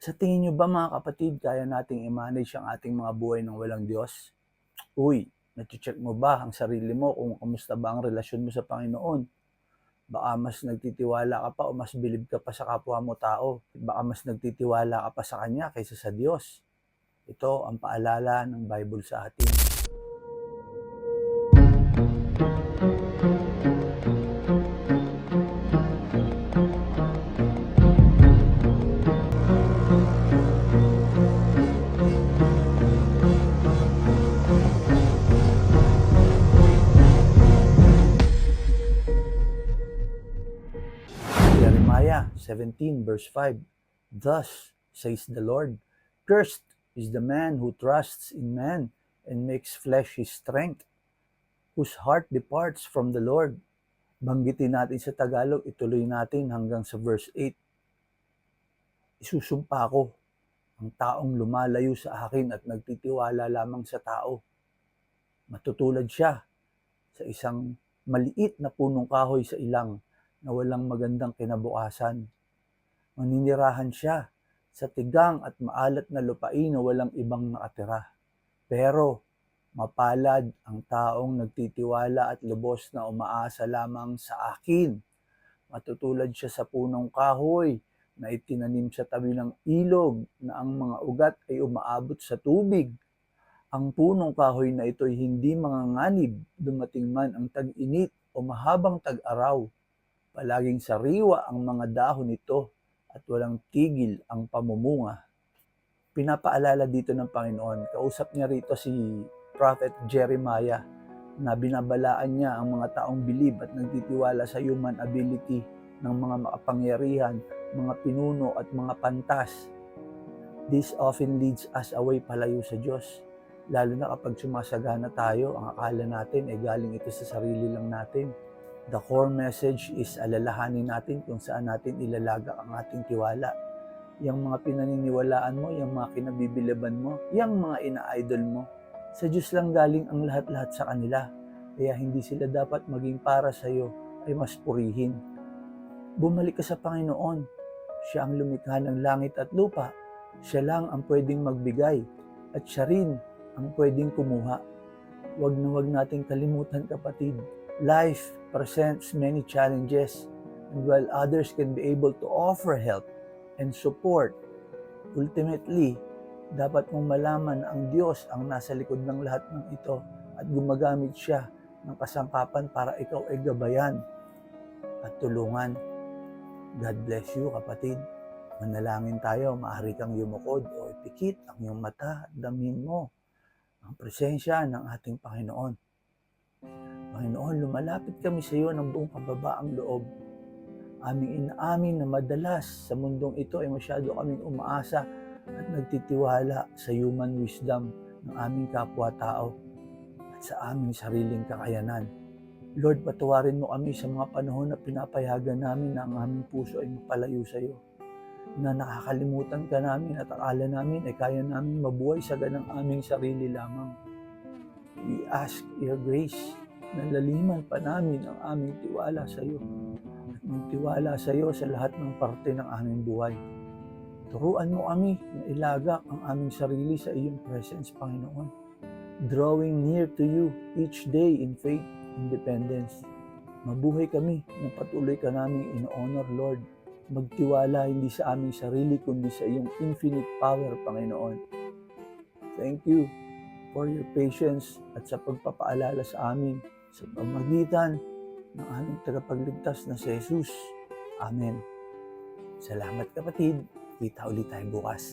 Sa tingin nyo ba mga kapatid, kaya nating i-manage ang ating mga buhay ng walang Diyos? Uy, nati-check mo ba ang sarili mo kung kamusta ba ang relasyon mo sa Panginoon? Baka mas nagtitiwala ka pa o mas bilib ka pa sa kapwa mo tao. Baka mas nagtitiwala ka pa sa Kanya kaysa sa Diyos. Ito ang paalala ng Bible sa atin. Jeremiah 17 verse 5 Thus says the Lord, Cursed is the man who trusts in man and makes flesh his strength, whose heart departs from the Lord. Banggitin natin sa Tagalog, ituloy natin hanggang sa verse 8. Isusumpa ko ang taong lumalayo sa akin at nagtitiwala lamang sa tao. Matutulad siya sa isang maliit na punong kahoy sa ilang na walang magandang kinabukasan. Maninirahan siya sa tigang at maalat na lupain na walang ibang nakatira. Pero mapalad ang taong nagtitiwala at lubos na umaasa lamang sa akin. Matutulad siya sa punong kahoy na itinanim sa tabi ng ilog na ang mga ugat ay umaabot sa tubig. Ang punong kahoy na ito ay hindi manganganib dumating man ang tag-init o mahabang tag-araw Palaging sariwa ang mga dahon nito at walang tigil ang pamumunga. Pinapaalala dito ng Panginoon, kausap niya rito si Prophet Jeremiah na binabalaan niya ang mga taong bilib at nagtitiwala sa human ability ng mga makapangyarihan, mga pinuno at mga pantas. This often leads us away palayo sa Diyos. Lalo na kapag sumasagana tayo, ang akala natin ay galing ito sa sarili lang natin The core message is alalahanin natin kung saan natin ilalaga ang ating tiwala. Yung mga pinaniniwalaan mo, yung mga kinabibilaban mo, yung mga ina-idol mo, sa Diyos lang galing ang lahat-lahat sa kanila. Kaya hindi sila dapat maging para sa iyo ay mas purihin. Bumalik ka sa Panginoon. Siya ang lumikha ng langit at lupa. Siya lang ang pwedeng magbigay at siya rin ang pwedeng kumuha. Huwag na huwag nating kalimutan kapatid Life presents many challenges, and while others can be able to offer help and support, ultimately, dapat mong malaman ang Diyos ang nasa likod ng lahat ng ito at gumagamit siya ng kasangkapan para ikaw ay gabayan at tulungan. God bless you, kapatid. Manalangin tayo, maaari kang yumukod o ipikit ang iyong mata at damin mo ang presensya ng ating Panginoon. Panginoon, lumalapit kami sa iyo ng buong kababaang loob. Aming inaamin na madalas sa mundong ito ay masyado kaming umaasa at nagtitiwala sa human wisdom ng aming kapwa-tao at sa aming sariling kakayanan. Lord, patawarin mo kami sa mga panahon na pinapayagan namin na ang aming puso ay mapalayo sa iyo. Na nakakalimutan ka namin at akala namin ay kaya namin mabuhay sa ganang aming sarili lamang. We ask your grace na laliman pa namin ang aming tiwala sa iyo at magtiwala sa iyo sa lahat ng parte ng aming buhay. Turuan mo kami na ilagak ang aming sarili sa iyong presence, Panginoon. Drawing near to you each day in faith and dependence. Mabuhay kami na patuloy ka naming in-honor, Lord. Magtiwala hindi sa aming sarili, kundi sa iyong infinite power, Panginoon. Thank you for your patience at sa pagpapaalala sa amin sa pamagitan ng aming tagapagligtas na si Jesus. Amen. Salamat kapatid. Kita ulit tayo bukas.